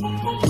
Bye.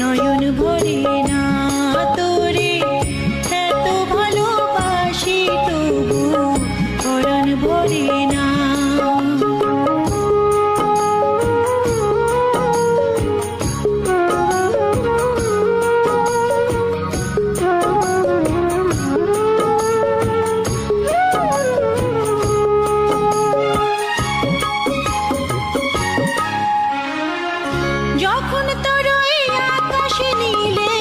নয়ন ভরে না তোরে। এত ভালোবাসি তবু পরাণ ভরে না। যখন তোর আকাশ নীলে